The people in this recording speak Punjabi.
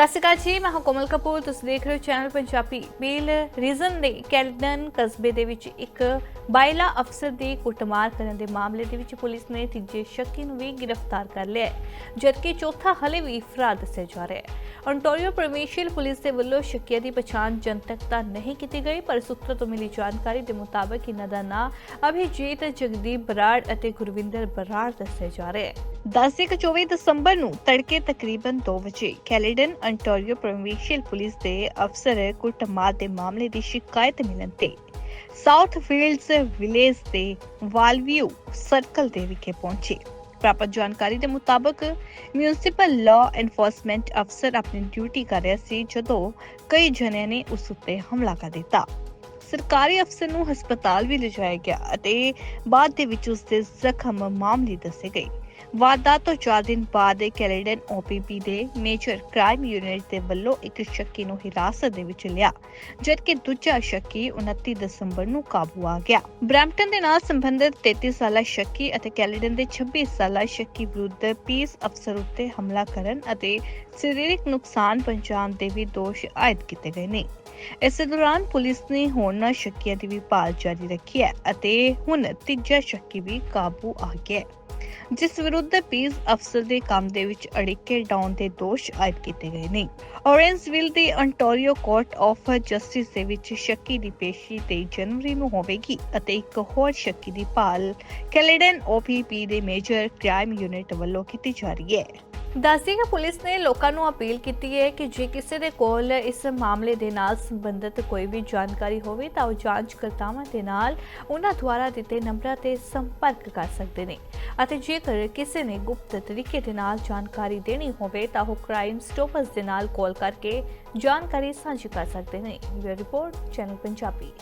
ਸਤਿ ਸ਼੍ਰੀ ਅਕਾਲ ਜੀ, ਮੈਂ ਹਾਂ ਕੋਮਲ ਕਪੂਰ। ਤੁਸੀਂ ਦੇਖ ਰਹੇ ਹੋ ਚੈਨਲ ਪੰਜਾਬੀ ਬੇਲ ਰੀਜ਼ਨ ਦੇ ਕੈਲਡਨ ਕਸਬੇ ਦੇ ਵਿੱਚ ਇੱਕ ਬਾਇਲਾ ਅਫਸਰ ਦੀ ਕੁੱਟਮਾਰ ਕਰਨ ਦੇ ਮਾਮਲੇ ਦੇ ਵਿੱਚ ਪੁਲਿਸ ਨੇ ਤੀਜੇ ਸ਼ੱਕੀ ਨੂੰ ਵੀ ਗ੍ਰਿਫਤਾਰ ਕਰ ਲਿਆ ਹੈ, ਜਦਕਿ ਚੌਥਾ ਹਲੇ ਵੀ ਫਰਾਰ ਦੱਸਿਆ ਜਾ ਰਿਹਾ ਹੈ। ontario ਪ੍ਰੋਵਿੰਸ਼ੀਅਲ ਪੁਲਿਸ ਦੇ ਵੱਲੋਂ ਸ਼ੱਕੀਆਂ ਦੀ ਪਛਾਣ ਜਨਤਕ ਤਾਂ ਨਹੀਂ ਕੀਤੀ ਗਈ, ਪਰ ਸੂਤਰਾਂ ਤੋਂ ਮਿਲੀ ਜਾਣਕਾਰੀ ਦੇ ਮੁਤਾਬਕ ਇਹਨਾਂ ਦਾ ਨਾਂ ਅਭਿਜੀਤ ਜਗਦੀਪ ਬਰਾੜ ਅਤੇ ਗੁਰਵਿੰਦਰ ਬਰਾੜ ਦੱਸਿਆ ਜਾ ਰਿਹਾ ਹੈ। ਦਸ ਇੱਕ 24 ਦਸੰਬਰ ਨੂੰ ਤੜਕੇ ਤਕਰੀਬਨ 2 ਵਜੇ ਕੈਲੀਡਨ, ਅੰਟੋਰੀਓ ਪ੍ਰੋਵਿੰਸ਼ੀਅਲ ਪੁਲਿਸ ਦੇ ਅਫਸਰ ਕੁੱਟਮਾਰ ਦੇ ਮਾਮਲੇ ਦੀ ਸ਼ਿਕਾਇਤ ਮਿਲਣ ਤੇ ਸਾਊਥ ਫੀਲਡਸ ਵਿਲੇਜ ਦੇ ਵਾਲਵਿਊ ਸਰਕਲ ਦੇ ਵਿਖੇ ਪਹੁੰਚੇ। ਪ੍ਰਾਪਤ ਜਾਣਕਾਰੀ ਦੇ ਮੁਤਾਬਕ ਮਿਊਨਿਸਪਲ ਲਾਅ ਐਨਫੋਰਸਮੈਂਟ ਅਫਸਰ ਆਪਣੀ ਡਿਊਟੀ ਕਰ ਰਿਹਾ ਸੀ ਜਦੋਂ ਕਈ ਜਣਿਆਂ ਨੇ ਉਸ ਉੱਤੇ ਹਮਲਾ ਕਰ ਦਿੱਤਾ। ਸਰਕਾਰੀ ਅਫਸਰ ਨੂੰ ਹਸਪਤਾਲ ਵੀ ਲਿਜਾਇਆ ਗਿਆ ਅਤੇ ਬਾਅਦ ਦੇ ਵਿੱਚ ਉਸ ਦੇ ਜ਼ਖਮ ਮਾਮਲੇ ਦੱਸੇ ਗਏ। ਵਾਰਦਾਤ ਤੋਂ 4 ਦਿਨ ਬਾਅਦ ਕੈਲੇਡਨ ਓਪੀਪੀ ਦੇ ਮੇਜਰ ਕ੍ਰਾਈਮ ਯੂਨਿਟ ਦੇ ਵੱਲੋਂ ਇੱਕ ਸ਼ੱਕੀ ਨੂੰ ਹਿਰਾਸਤ ਦੇ ਵਿੱਚ ਲਿਆ, ਜਦਕਿ ਦੂਜਾ ਸ਼ੱਕੀ 29 ਦਸੰਬਰ ਨੂੰ ਕਾਬੂ ਆ ਗਿਆ। ਬ੍ਰੈਂਪਟਨ ਦੇ ਨਾਲ ਸੰਬੰਧਿਤ 33 ਸਾਲਾ ਸ਼ੱਕੀ ਅਤੇ ਕੈਲੇਡਨ ਦੇ 26 ਸਾਲਾ ਸ਼ੱਕੀ ਵਿਰੁੱਧ ਪੀਸ ਅਫਸਰ ਉੱਤੇ ਹਮਲਾ ਕਰਨ ਅਤੇ ਸਰੀਰਕ ਨੁਕਸਾਨ ਪਹੁੰਚਾਉਣ ਦੇ ਵੀ ਦੋਸ਼ ਆਇਦ ਕੀਤੇ ਗਏ ਨੇ। ਇਸੇ ਦੌਰਾਨ ਪੁਲਿਸ ਨੇ ਹੋਰਨਾਂ ਸ਼ੱਕੀਆਂ ਦੀ ਵੀ ਭਾਲ ਜਾਰੀ ਰੱਖੀ ਹੈ ਅਤੇ ਹੁਣ ਤੀਜਾ ਸ਼ੱਕੀ ਵੀ ਕਾਬੂ ਆ ਗਿਆ ਹੈ। ਜਿਸ ਵਿਰੁੱਧ ਪੀਸ ਅਫਸਰ ਦੇ ਕੰਮ ਦੇ ਵਿੱਚ ਅੜਿੱਕੇ ਡਾਉਣ ਦੇ ਦੋਸ਼ ਆਇਦ ਕੀਤੇ ਗਏ ਨੇ। ਔਰੇਂਜਵਿਲ ਦੇ ਅੰਟੋਰੀਓ ਕੋਰਟ ਆਫ ਜਸਟਿਸ ਦੇ ਵਿੱਚ ਸ਼ੱਕੀ ਦੀ ਪੇਸ਼ੀ 23 ਜਨਵਰੀ ਨੂੰ ਹੋਵੇਗੀ ਅਤੇ ਇੱਕ ਹੋਰ ਸ਼ੱਕੀ ਦੀ ਭਾਲ ਕੈਲੇਡਨ ਓਪੀਪੀ ਦੇ ਮੇਜਰ ਕ੍ਰਾਈਮ ਯੂਨਿਟ ਵੱਲੋਂ ਕੀਤੀ ਜਾ ਰਹੀ ਹੈ। ਦੱਸਦੀ ਕਿ ਪੁਲਿਸ ਨੇ ਲੋਕਾਂ ਨੂੰ ਅਪੀਲ ਕੀਤੀ ਹੈ ਕਿ ਜੇ ਕਿਸੇ ਦੇ ਕੋਲ ਇਸ ਮਾਮਲੇ ਦੇ ਨਾਲ ਸੰਬੰਧਿਤ ਕੋਈ ਵੀ ਜਾਣਕਾਰੀ ਹੋਵੇ ਤਾਂ ਉਹ ਜਾਂਚਕਰਤਾਵਾਂ ਦੇ ਨਾਲ ਉਹਨਾਂ ਦੁਆਰਾ ਦਿੱਤੇ ਨੰਬਰਾਂ ਤੇ ਸੰਪਰਕ ਕਰ ਸਕਦੇ ਨੇ। ਅਤੇ ਜੇਕਰ ਕਿਸੇ ਨੇ ਗੁਪਤ ਤਰੀਕੇ ਦੇ ਨਾਲ ਜਾਣਕਾਰੀ ਦੇਣੀ ਹੋਵੇ ਤਾਂ ਉਹ ਕ੍ਰਾਈਮ ਸਟੋਪਰਸ ਦੇ ਨਾਲ ਕਾਲ ਕਰਕੇ ਜਾਣਕਾਰੀ ਸਾਂਝੀ ਕਰ ਸਕਦੇ ਨੇ। ਇਹ ਰਿਪੋਰਟ, ਚੈਨਲ ਪੰਜਾਬੀ।